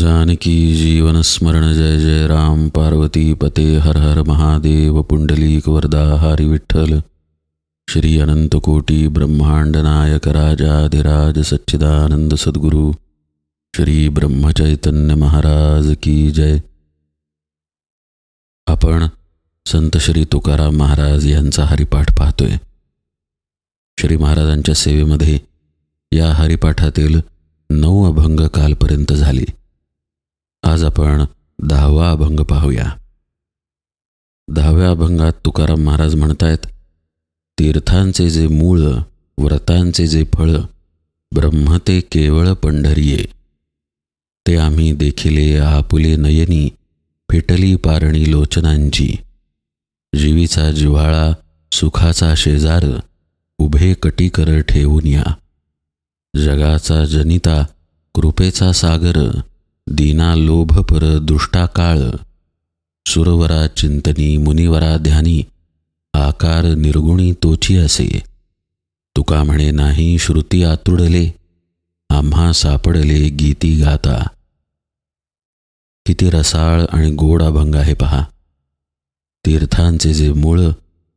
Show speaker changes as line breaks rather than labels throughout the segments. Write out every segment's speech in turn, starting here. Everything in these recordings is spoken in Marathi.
जानकी जीवन स्मरण जय जय राम। पार्वती पते हर हर महादेव। पुंडलीक वरदा हरी विठ्ठल। श्री अनंतकोटी ब्रह्मांड नायक राजाधिराज सच्चिदानंद सद्गुरु। श्री ब्रह्मचैतन्य महाराज की जय। आपण संत श्री तुकाराम महाराज यांचा हरिपाठ पाहतोय. श्री महाराजांच्या सेवेमध्ये या हरिपाठातील नऊ अभंग कालपर्यंत झाली. आज आपण दहावा अभंग पाहूया. दहाव्या अभंगात तुकाराम महाराज म्हणतायत तीर्थांचे जे मूळ व्रतांचे जे फळ ब्रह्म ते केवळ पंढरीये. ते आम्ही देखिले आपुले नयनी फेटली पारणी लोचनांची. जीवीचा जिव्हाळा सुखाचा शेजार उभे कटीकर ठेवून या. जगाचा जनिता कृपेचा सागर दीना लोभ पर दुष्टा काळ सुरवरा चिंतनी मुनिवरा ध्यानी आकार निर्गुणी तोची असे. तुका म्हणे नाही श्रुती आतुडले आम्हा सापडले गीती गाता. किती रसाळ आणि गोड अभंग आहे पहा. तीर्थांचे जे मूळ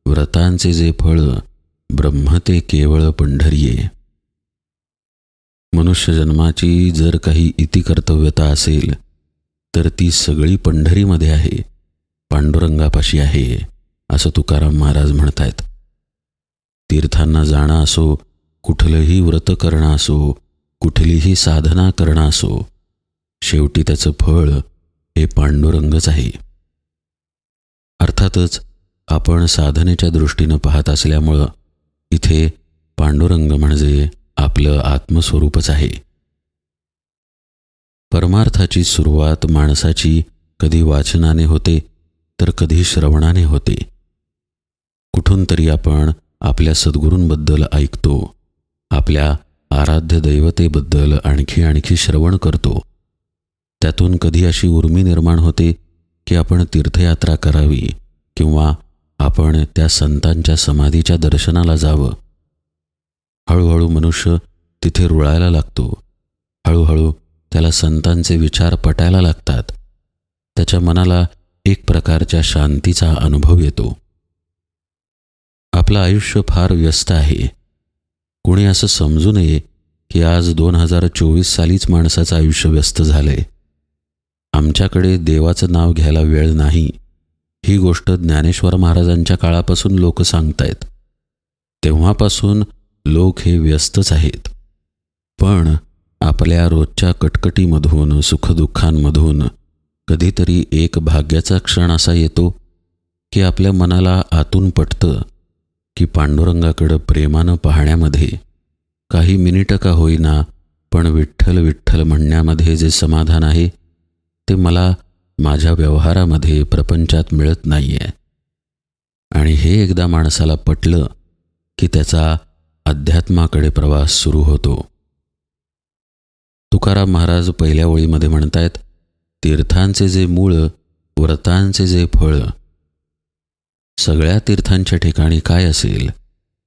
व्रतांचे जे फळ ब्रह्म ते केवळ पंढरीये. मनुष्य जन्माची जर काही इतिकर्तव्यता असेल तर ती सगळी पंढरीमध्ये आहे पांडुरंगापाशी आहे असं तुकाराम महाराज म्हणतायत. तीर्थांना जाणं असो कुठलंही व्रत करणं असो कुठलीही साधना करणं असो शेवटी त्याचं फळ हे पांडुरंगच आहे. अर्थातच आपण साधनेच्या दृष्टीनं पाहत असल्यामुळं इथे पांडुरंग म्हणजे आपलं आत्मस्वरूपच आहे. परमार्थाची सुरुवात माणसाची कधी वाचनाने होते तर कधी श्रवणाने होते. कुठून तरी आपण आपल्या सद्गुरूंबद्दल ऐकतो आपल्या आराध्य दैवतेबद्दल आणखी आणखी श्रवण करतो. त्यातून कधी अशी उर्मी निर्माण होते की आपण तीर्थयात्रा करावी किंवा आपण त्या संतांच्या समाधीच्या दर्शनाला जावं. हळूहळू मनुष्य तिथे रुळायला लागतो. हळूहळू त्याला संतांचे विचार पटायला लागतात. त्याच्या मनाला एक प्रकारच्या शांतीचा अनुभव येतो. आपलं आयुष्य फार व्यस्त आहे. कुणी असं समजू नये की आज दोन हजार चोवीस सालीच माणसाचं आयुष्य व्यस्त झालंय. आमच्याकडे देवाचं नाव घ्यायला वेळ नाही. ही गोष्ट ज्ञानेश्वर महाराजांच्या काळापासून लोक सांगतायत. तेव्हापासून लोक हे व्यस्तच आहेत. पण आपल्या रोजच्या कटकटीमधून सुखदुःखांमधून कधीतरी एक भाग्याचा क्षण असा येतो की आपल्या मनाला आतून पटतं की पांडुरंगाकडं प्रेमानं पाहण्यामध्ये काही मिनिटं का होईना पण विठ्ठल विठ्ठल म्हणण्यामध्ये जे समाधान आहे ते मला माझ्या व्यवहारामध्ये प्रपंचात मिळत नाही आहे आणि हे एकदा माणसाला पटलं की त्याचा अध्यात्माकडे प्रवास सुरू होतो. तुकाराम महाराज पहिल्या ओळीमध्ये म्हणतायत तीर्थांचे जे मूळ व्रतांचे जे फळ सगळ्या तीर्थांच्या ठिकाणी काय असेल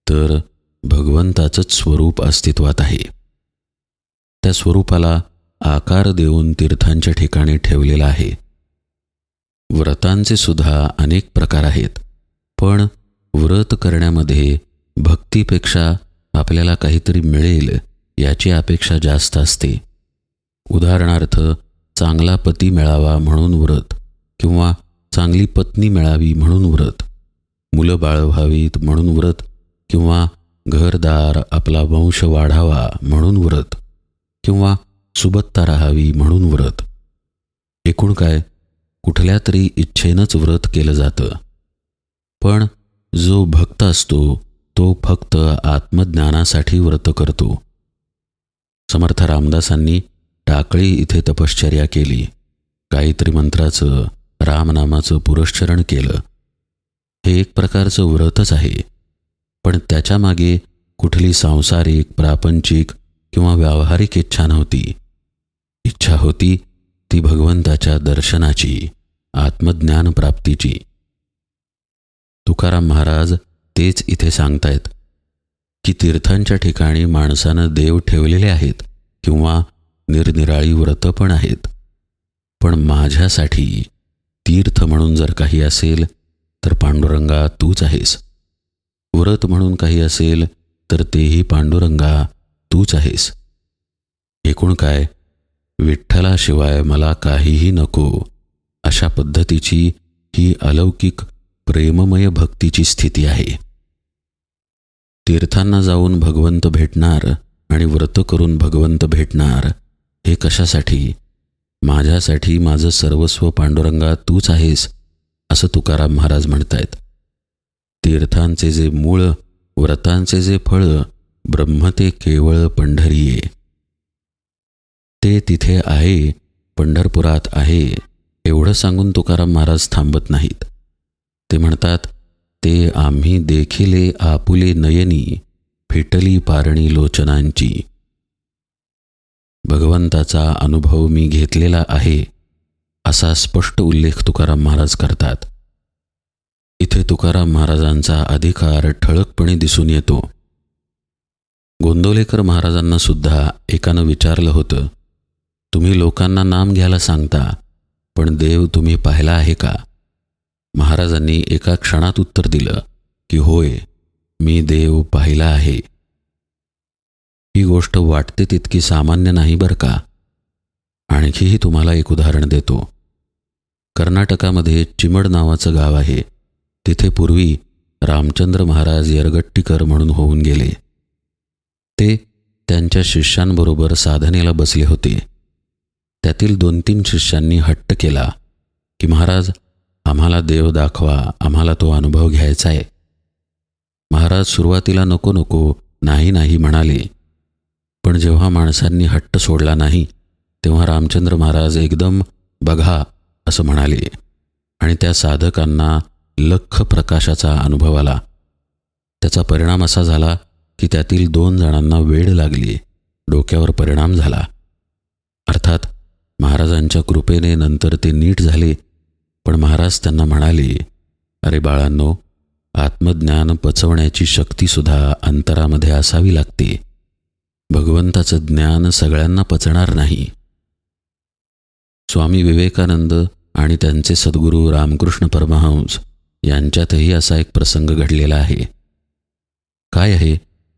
तर भगवंताचंच स्वरूप अस्तित्वात आहे. त्या स्वरूपाला आकार देऊन तीर्थांच्या ठिकाणी ठेवलेला आहे. व्रतांचे सुद्धा अनेक प्रकार आहेत पण व्रत करण्यामध्ये भक्तीपेक्षा आपल्याला काहीतरी मिळेल याची अपेक्षा जास्त असते. उदाहरणार्थ चांगला पती मिळावा म्हणून व्रत किंवा चांगली पत्नी मिळावी म्हणून व्रत मुलं बाळ व्हावीत म्हणून व्रत किंवा घरदार आपला वंश वाढावा म्हणून व्रत किंवा सुबत्ता राहावी म्हणून व्रत. एकूण काय कुठल्या तरी इच्छेनंच व्रत केलं जातं. पण जो भक्त असतो तो फक्त आत्मज्ञानासाठी व्रत करतो. समर्थ रामदासांनी टाकळी इथे तपश्चर्या केली. गायत्री मंत्राचं रामनामाचं पुरश्चरण केलं. हे एक प्रकारचं व्रतच आहे. पण त्याच्यामागे कुठली सांसारिक प्रापंचिक किंवा व्यावहारिक इच्छा नव्हती. इच्छा होती ती भगवंताच्या दर्शनाची आत्मज्ञान प्राप्तीची तुकाराम महाराज तेच इथे सांगतायत की तीर्थांच्या ठिकाणी माणसानं देव ठेवलेले आहेत किंवा निरनिराळी व्रतं पण आहेत. पण माझ्यासाठी तीर्थ म्हणून जर काही असेल तर पांडुरंगा तूच आहेस. व्रत म्हणून काही असेल तर तेही पांडुरंगा तूच आहेस. एकूण काय? विठ्ठलाशिवाय मला काहीही नको. अशा पद्धतीची ही अलौकिक प्रेममय भक्तीची स्थिती आहे. तीर्थांना जाऊन भगवंत भेटणार आणि व्रत करून भगवंत भेटणार हे कशासाठी? माझ्यासाठी माझं सर्वस्व पांडुरंगा तूच आहेस असं तुकाराम महाराज म्हणतायत. तीर्थांचे जे मूळ व्रतांचे जे फळ ब्रह्म ते केवळ पंढरीये. ते तिथे आहे पंढरपुरात आहे एवढं सांगून तुकाराम महाराज थांबत नाहीत. ते म्हणतात ते आम्ही देखिले आपुले नयनी फिटली पारणी लोचनांची. भगवंताचा अनुभव मी घेतलेला आहे असा स्पष्ट उल्लेख तुकाराम महाराज करतात. इथे तुकाराम महाराजांचा अधिकार ठळकपणे दिसून येतो. गोंदवलेकर महाराजांना सुद्धा एकानं विचारलं होतं तुम्ही लोकांना नाम घ्यायला सांगता पण देव तुम्ही पाहिला आहे का? महाराजांनी एका क्षणात उत्तर दिलं की होय मी देव पाहिला आहे. ही गोष्ट वाटते तितकी सामान्य नाही बरं का? आणखीही तुम्हाला एक उदाहरण देतो. कर्नाटकामध्ये चिमड नावाचं गाव आहे. तिथे पूर्वी रामचंद्र महाराज यरगट्टीकर म्हणून होऊन गेले. ते त्यांच्या शिष्यांबरोबर साधनेला बसले होते. त्यातील दोन तीन शिष्यांनी हट्ट केला की महाराज आम्हाला देव दाखवा आम्हाला तो अनुभव घ्यायचा आहे. महाराज सुरुवातीला नको नको नाही नाही म्हणाले. पण जेव्हा माणसांनी हट्ट सोडला नाही तेव्हा रामचंद्र महाराज एकदम बघा असं म्हणाले. आणि त्या साधकांना लख प्रकाशाचा अनुभव आला. त्याचा परिणाम असा झाला की त्यातील दोन जणांना वेळ लागली. डोक्यावर परिणाम झाला. अर्थात महाराजांच्या कृपेने नंतर ते नीट झाले पण महाराज त्यांना म्हणाले अरे बाळांनो आत्मज्ञान पचवण्याची शक्तीसुद्धा अंतरामध्ये असावी लागते. भगवंताचं ज्ञान सगळ्यांना पचणार नाही. स्वामी विवेकानंद आणि त्यांचे सद्गुरू रामकृष्ण परमहंस यांच्यातही असा एक प्रसंग घडलेला आहे. काय आहे?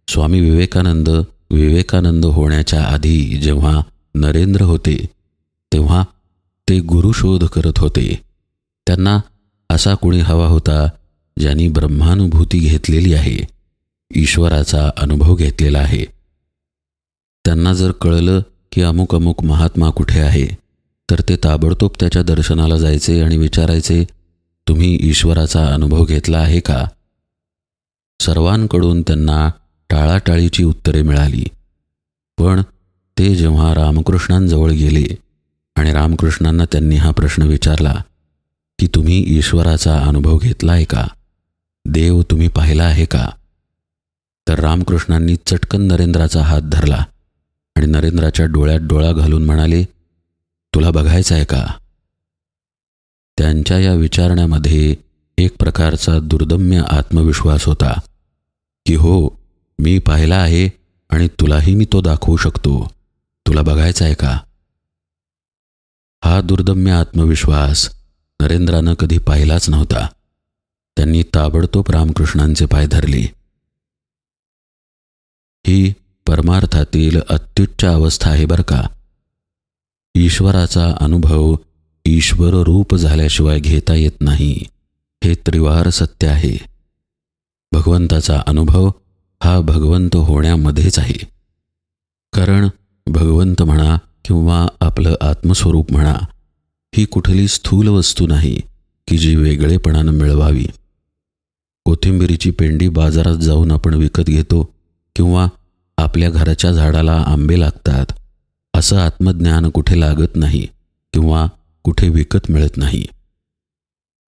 स्वामी विवेकानंद विवेकानंद होण्याच्या आधी जेव्हा नरेंद्र होते तेव्हा ते गुरुशोध करत होते. त्यांना असा कुणी हवा होता ज्यांनी ब्रह्मानुभूती घेतलेली आहे ईश्वराचा अनुभव घेतलेला आहे. त्यांना जर कळलं की अमुक अमुक महात्मा कुठे आहे तर ते ताबडतोब त्याच्या दर्शनाला जायचे आणि विचारायचे तुम्ही ईश्वराचा अनुभव घेतला आहे का? सर्वांकडून त्यांना टाळाटाळीची उत्तरे मिळाली. पण ते जेव्हा रामकृष्णांजवळ गेले आणि रामकृष्णांना त्यांनी हा प्रश्न विचारला की तुम्ही ईश्वराचा अनुभव घेतला आहे का? देव तुम्ही पाहिला आहे का? तर रामकृष्णांनी चटकन नरेंद्राचा हात धरला आणि नरेंद्राच्या डोळ्यात डोळा घालून म्हणाले तुला बघायचं आहे का? त्यांच्या या विचारण्यामध्ये एक प्रकारचा दुर्दम्य आत्मविश्वास होता की हो मी पाहिला आहे आणि तुलाही मी तो दाखवू शकतो. तुला बघायचा आहे का? हा दुर्दम्य आत्मविश्वास नरेंद्रानं कधी पाहिलाच नव्हता. त्यांनी ताबडतोब रामकृष्णांचे पाय धरले. ही परमार्थातील अत्युच्च अवस्था आहे बरं का? ईश्वराचा अनुभव ईश्वर रूप झाल्याशिवाय घेता येत नाही. हे त्रिवार सत्य आहे. भगवंताचा अनुभव हा भगवंत होण्यामध्येच आहे. कारण भगवंत म्हणा किंवा आपलं आत्मस्वरूप म्हणा ही कुठली स्थूल वस्तू नाही की जी वेगळेपणानं मिळवावी. कोथिंबिरीची पेंडी बाजारात जाऊन आपण विकत घेतो किंवा आपल्या घराच्या झाडाला आंबे लागतात असं आत्मज्ञान कुठे लागत नाही किंवा कुठे विकत मिळत नाही.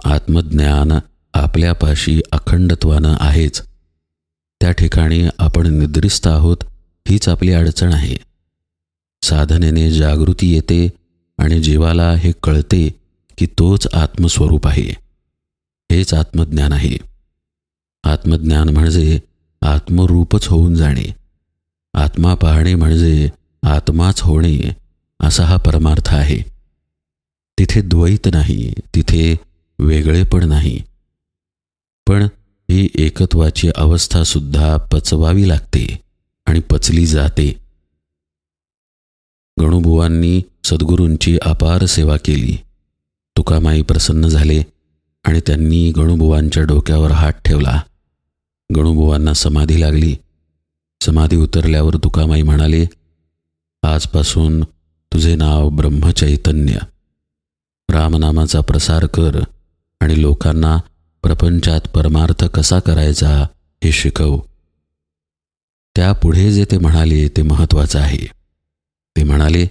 आत्मज्ञान आपल्यापाशी अखंडत्वानं आहेच. त्या ठिकाणी आपण निद्रिस्त आहोत हीच आपली अडचण आहे. साधनेने जागृती येते आणि जीवाला हे कळते की तोच आत्मस्वरूप आहे. हेच आत्मज्ञान आहे. आत्मज्ञान म्हणजे आत्मरूपच होऊन जाणे. आत्मा पाहणे म्हणजे आत्माच होणे असा हा परमार्थ आहे. तिथे द्वैत नाही तिथे वेगळेपण नाही. पण ही एकत्वाची अवस्था सुद्धा पचवावी लागते आणि पचली जाते. गणुबुवांनी सद्गुरूंची अपार सेवा केली. तुकामाई प्रसन्न झाले आणि त्यांनी गणुबुवांच्या डोक्यावर हात ठेवला. गणुबुवांना समाधी लागली. समाधी उतरल्यावर तुकामाई म्हणाले आजपासून तुझे नाव ब्रह्मचैतन्य. रामनामाचा प्रसार कर आणि लोकांना प्रपंचात परमार्थ कसा करायचा हे शिकव. त्यापुढे जे ते म्हणाले ते महत्त्वाचं आहे. ते म्हणाले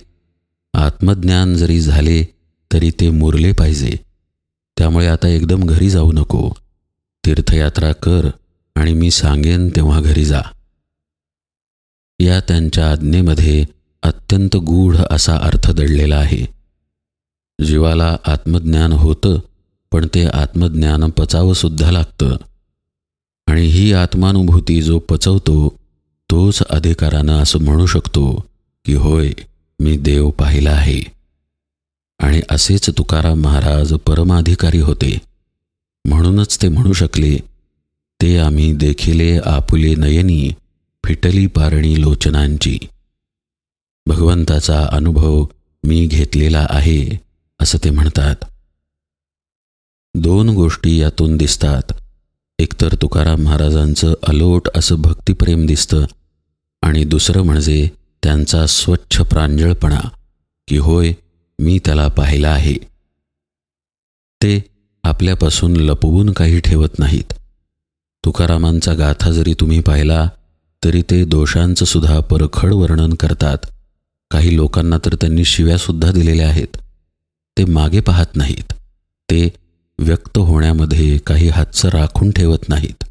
आत्मज्ञान जरी झाले तरी ते मुरले पाहिजे. त्यामुळे आता एकदम घरी जाऊ नको. तीर्थयात्रा कर आणि मी सांगेन तेव्हा घरी जा. या त्यांच्या आज्ञेमध्ये अत्यंत गूढ असा अर्थ दडलेला आहे. जीवाला आत्मज्ञान होतं पण ते आत्मज्ञान पचावंसुद्धा लागतं. आणि ही आत्मानुभूती जो पचवतो तोच अधिकारानं असं म्हणू शकतो की होय मी देव पाहिला आहे. आणि असेच तुकाराम महाराज परमाधिकारी होते. म्हणूनच ते म्हणू शकले ते आम्ही देखिले आपुले नयनी फिटली पारणी लोचनांची. भगवंताचा अनुभव मी घेतलेला आहे असं ते म्हणतात. दोन गोष्टी यातून दिसतात. एकतर तुकाराम महाराजांचं अलोट असं भक्तिप्रेम दिसतं. आणि दुसरं म्हणजे त्यांचा स्वच्छ प्रांजळपणा की होय मी त्याला पाहिला आहे. ते आपल्यापासून लपवून काही ठेवत नाहीत. तुकारामांचा गाथा जरी तुम्ही पाहिला तरी ते दोषांचं सुद्धा परखड वर्णन करतात. काही लोकांना तर त्यांनी शिव्यासुद्धा दिलेल्या आहेत. ते मागे पाहत नाहीत. ते व्यक्त होण्यामध्ये काही हातचं राखून ठेवत नाहीत.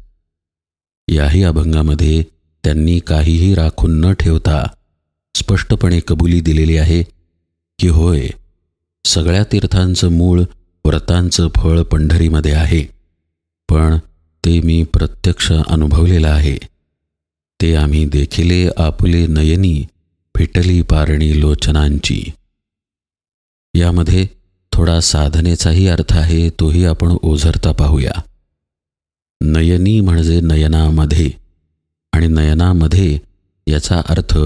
याही अभंगामध्ये त्यांनी काहीही राखून न ठेवता स्पष्टपणे कबुली दिलेली आहे की होय सगळ्या तीर्थांचं मूळ व्रतांचं फळ पंढरीमध्ये आहे पण ते मी प्रत्यक्ष अनुभवलेलं आहे. ते आम्ही देखिले आपले नयनी फिटली पारणी लोचनांची. यामध्ये थोडा साधनेचाही अर्थ आहे तोही आपण ओझरता पाहूया. नयनी म्हणजे नयनामध्ये आणि नयनामध्ये याचा अर्थ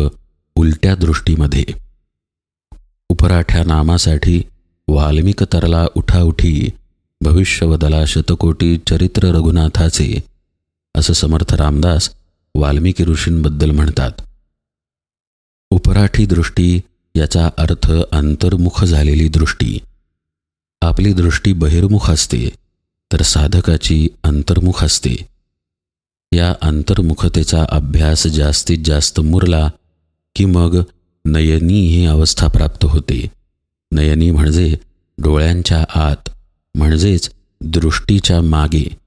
उलट्या दृष्टीमध्ये. उपराठ्या नामासाठी वाल्मिक तरला उठाउठी भविष्यवदला शतकोटी चरित्र रघुनाथाचे असं समर्थ रामदास वाल्मिकी ऋषींबद्दल म्हणतात. उपराठी दृष्टी याचा अर्थ अंतर्मुख झालेली दृष्टी. आपली दृष्टी बहिर्मुख असते तर साधकाची अंतर्मुख असते. या अंतर्मुखतेचा अभ्यास जास्तीत जास्त मुरला की मग नयनी ही अवस्था प्राप्त होते. नयनी म्हणजे डोळ्यांच्या आत म्हणजेच दृष्टीच्या मागे.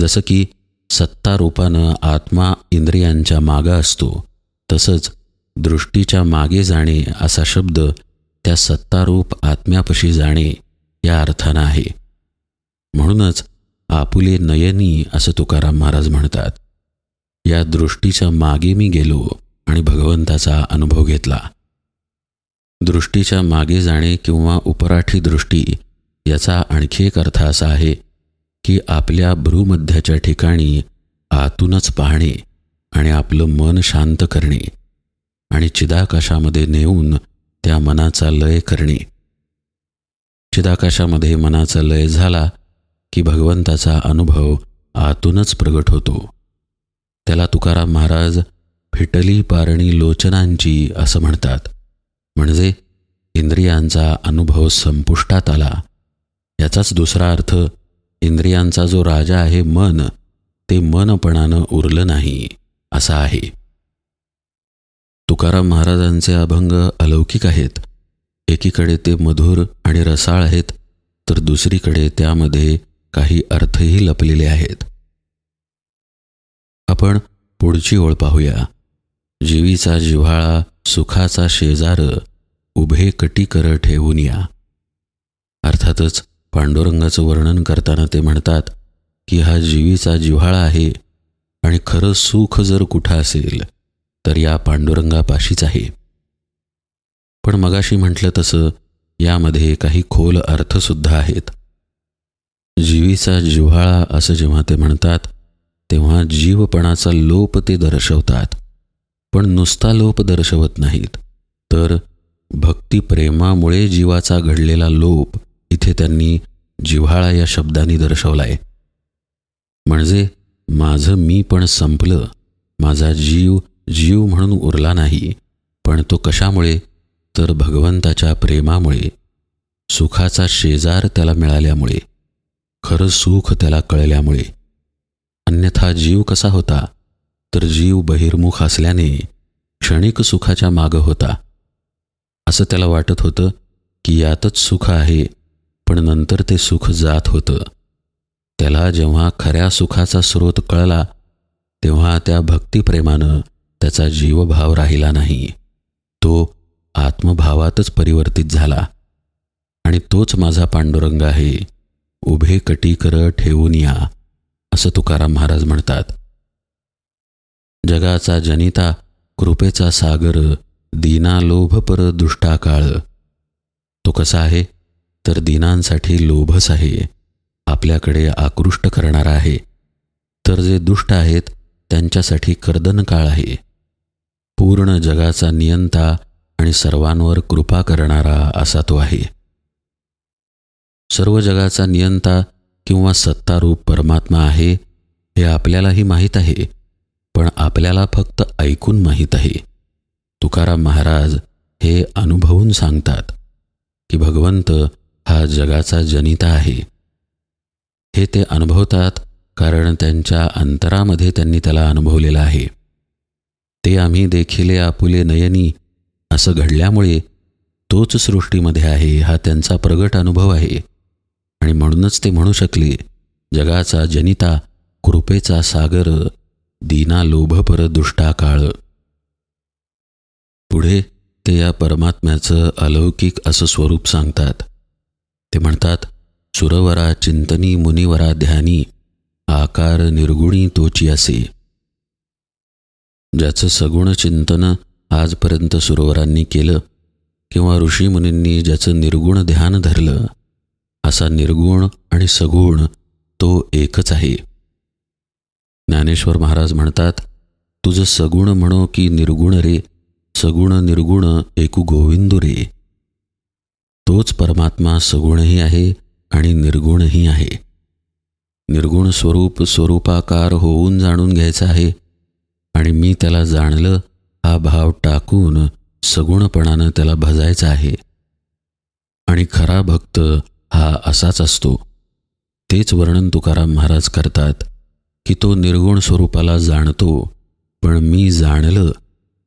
जसं की सत्तारूपानं आत्मा इंद्रियांच्या मागं असतो तसंच दृष्टीच्या मागे जाणे असा शब्द त्या सत्तारूप आत्म्यापशी जाणे या अर्थानं आहे. म्हणूनच आपुले नयनी असं तुकाराम महाराज म्हणतात. या दृष्टीच्या मागे मी गेलो आणि भगवंताचा अनुभव घेतला. दृष्टीच्या मागे जाणे किंवा उपराठी दृष्टी याचा आणखी एक अर्थ असा आहे की आपल्या भ्रूमध्याच्या ठिकाणी आतूनच पाहणे आणि आपलं मन शांत करणे आणि चिदाकाशामध्ये नेऊन त्या मनाचा लय करणे. चिदाकाशामध्ये मनाचा लय झाला की भगवंताचा अनुभव आतूनच प्रगट होतो. त्याला तुकाराम महाराज फिटली पारणी लोचनांची असं म्हणतात. म्हणजे इंद्रियांचा अनुभव संपुष्टात आला. याचाच दुसरा अर्थ इंद्रियांचा जो राजा आहे मन ते मनपणानं उरलं नाही असा आहे. तुकाराम महाराजांचे अभंग अलौकिक आहेत. एकीकडे ते मधुर आणि रसाळ आहेत तर दुसरीकडे त्यामध्ये काही अर्थही लपलेले आहेत. आपण पुढची ओळ पाहूया. जीवीचा जिव्हाळा सुखाचा शेजार उभे कटीकर ठेवून या. अर्थातच पांडुरंगाचं वर्णन करताना ते म्हणतात की हा जीवीचा जिव्हाळा आहे आणि खरं सुख जर कुठं असेल तर या पांडुरंगापाशीच आहे. पण मगाशी म्हटलं तसं यामध्ये काही खोल अर्थसुद्धा आहेत. जीवीचा जिव्हाळा असं जेव्हा ते म्हणतात तेव्हा जीवपणाचा लोप ते दर्शवतात. पण नुसता लोप दर्शवत नाहीत. तर भक्तिप्रेमामुळे जीवाचा घडलेला लोप इथे त्यांनी जिव्हाळा या शब्दांनी दर्शवलाय. म्हणजे माझं मी पण संपलं. माझा जीव जीव म्हणून उरला नाही. पण तो कशामुळे? तर भगवंताच्या प्रेमामुळे. सुखाचा शेजार त्याला मिळाल्यामुळे. खरं सुख त्याला कळल्यामुळे. अन्यथा जीव कसा होता? तर जीव बहिर्मुख असल्याने क्षणिक सुखाच्या मागं होता. असं त्याला वाटत होतं की यातच सुख आहे पण नंतर ते सुख जात होतं. त्याला जेव्हा खऱ्या सुखाचा स्रोत कळला तेव्हा त्या भक्तिप्रेमानं त्याचा जीवभाव राहिला नाही. तो आत्मभावातच परिवर्तित झाला. आणि तोच माझा पांडुरंग आहे. उभे कटीकर ठेवून या असं तुकाराम महाराज म्हणतात. जगाचा जनिता कृपेचा सागर दीना लोभपर दुष्टाकाळ. तो कसा आहे? तर दीनांसाठी लोभच आहे. आपल्याकडे आकृष्ट करणारा आहे. तर जे दुष्ट आहेत त्यांच्यासाठी कर्दन काळ आहे. पूर्ण जगाचा नियंता आणि सर्वांवर कृपा करणारा असा तो आहे. सर्व जगाचा नियंता किंवा सत्तारूप परमात्मा आहे हे आपल्यालाही माहीत आहे. पण आपल्याला फक्त ऐकून माहीत आहे. तुकाराम महाराज हे अनुभवून सांगतात की भगवंत हा जगाचा जनिता आहे. हे ते अनुभवतात कारण त्यांच्या अंतरामध्ये त्यांनी त्याला अनुभवलेलं आहे. ते आम्ही देखिले आपुले नयनी असं घडल्यामुळे तोच सृष्टीमध्ये आहे हा त्यांचा प्रगट अनुभव आहे. आणि म्हणूनच ते म्हणू शकले जगाचा जनिता कृपेचा सागर दीना लोभपर दुष्टाकाळ पुढे ते या परमात्म्याचं अलौकिक असं स्वरूप सांगतात. ते म्हणतात सुरवरा चिंतनी मुनिवरा ध्यानी आकार निर्गुणी तोची असे. ज्याचं सगुण चिंतन आजपर्यंत सुरवरांनी केलं किंवा ऋषीमुनींनी ज्याचं निर्गुण ध्यान धरलं असा निर्गुण आणि सगुण तो एकच आहे. ज्ञानेश्वर महाराज म्हणतात तुझं सगुण म्हणो की निर्गुण रे सगुण निर्गुण एकू गोविंदू रे. तोच परमात्मा सगुणही आहे आणि निर्गुणही आहे. निर्गुण स्वरूप स्वरूपाकार होऊन जाणून घ्यायचं आहे आणि मी त्याला जाणलं हा भाव टाकून सगुणपणानं त्याला भजायचा आहे. आणि खरा भक्त हा असाच असतो. तेच वर्णन तुकाराम महाराज करतात. की तो निर्गुण स्वरूपाला जाणतो पण मी जाणलं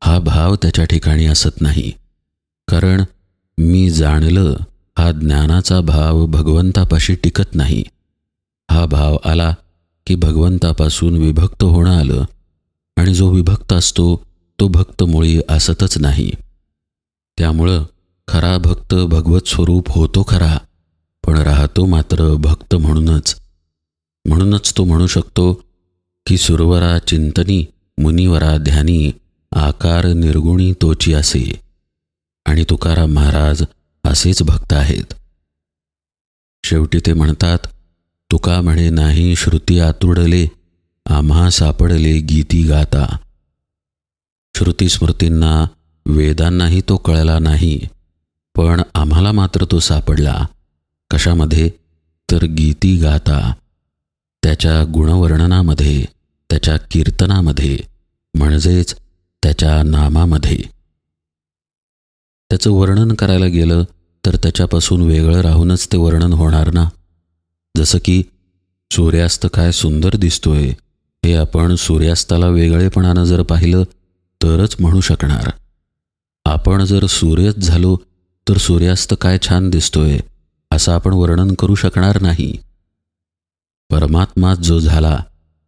हा भाव त्याच्या ठिकाणी असत नाही. कारण मी जाणलं हा ज्ञानाचा भाव भगवंतापाशी टिकत नाही. हा भाव आला की भगवंतापासून विभक्त होणं आलं आणि जो विभक्त असतो तो भक्त मुळी असतच नाही. त्यामुळं खरा भक्त भगवत स्वरूप होतो खरा पण राहतो मात्र भक्त म्हणूनच. म्हणूनच तो म्हणू शकतो की सुरवरा चिंतनी मुनिवरा ध्यानी आकार निर्गुणी तोची असे. आणि तुकाराम महाराज असेच भक्त आहेत. शेवटी ते म्हणतात तुका म्हणे नाही श्रुती आतुडले आम्हा सापडले गीती गाता. श्रुती स्मृतींना वेदांनाही तो कळला नाही पण आम्हाला मात्र तो सापडला. कशामध्ये? तर गीती गाता. त्याच्या गुणवर्णनामध्ये. त्याच्या कीर्तनामध्ये म्हणजेच त्याच्या नामामध्ये. त्याचं वर्णन करायला गेलं तर त्याच्यापासून वेगळं राहूनच ते वर्णन होणार ना? जसं की सूर्यास्त काय सुंदर दिसतोय हे आपण सूर्यास्ताला वेगळेपणानं जर पाहिलं तरच म्हणू शकणार. आपण जर सूर्यच झालो तर सूर्यास्त काय छान दिसतोय असं आपण वर्णन करू शकणार नाही. परमात्मा जो झाला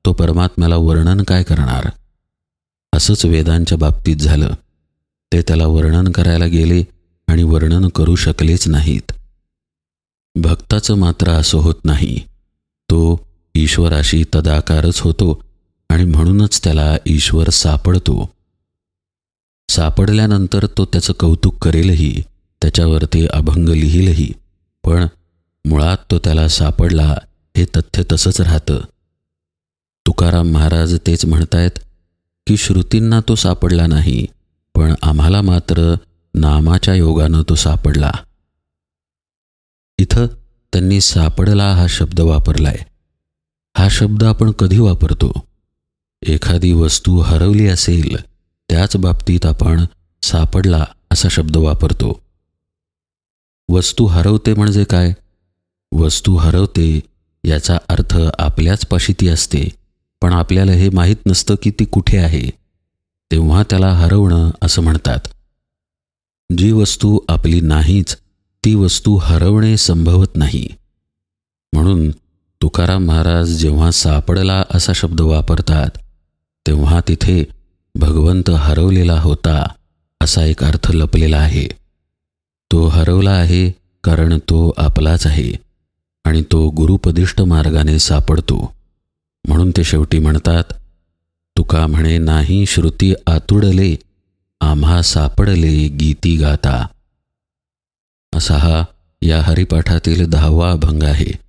तो परमात्म्याला वर्णन काय करणार? असंच वेदांच्या बाबतीत झालं. ते त्याला वर्णन करायला गेले आणि वर्णन करू शकलेच नाहीत. भक्ताचं मात्र असं होत नाही. तो ईश्वराशी तदाकारच होतो आणि म्हणूनच त्याला ईश्वर सापडतो. सापडल्यानंतर तो त्याचं कौतुक करेलही त्याच्यावरती अभंग लिहिलही पण मुळात तो त्याला सापडला हे तथ्य तसंच राहतं. तुकाराम महाराज तेच म्हणतायत की श्रुतींना तो सापडला नाही पण आम्हाला मात्र नामाच्या योगानं तो सापडला. इथं त्यांनी सापडला हा शब्द वापरलाय. हा शब्द आपण कधी वापरतो? एखादी वस्तू हरवली असेल त्याच बाबतीत आपण सापडला असा शब्द वापरतो. वस्तू हरवते म्हणजे काय? वस्तू हरवते याचा अर्थ आपल्याच पाशी ती असते. पण आपल्याला हे माहीत नसतं की ती कुठे आहे. तेव्हा त्याला हरवणं असं म्हणतात. जी वस्तू आपली नाहीच ती वस्तू हरवणे संभवत नाही. म्हणून तुकाराम महाराज जेव्हा सापडला असा शब्द वापरतात तेव्हा तिथे भगवंत हरवलेला होता असा एक अर्थ लपलेला आहे. तो हरवला आहे कारण तो आपलाच आहे आणि तो गुरुपदिष्ट मार्गाने सापडतो. म्हणून ते शेवटी म्हणतात तुका म्हणे नाही श्रुती आतुडले आम्हा सापडले गीती गाता. असा हा या हरिपाठातील दहावा अभंग आहे.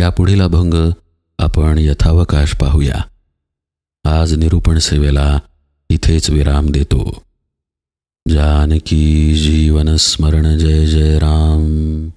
यापुढील अभंग आपण यथावकाश पाहूया. आज निरूपण सेवेला इथेच विराम देतो. जानकी जीवन स्मरण जय जय राम.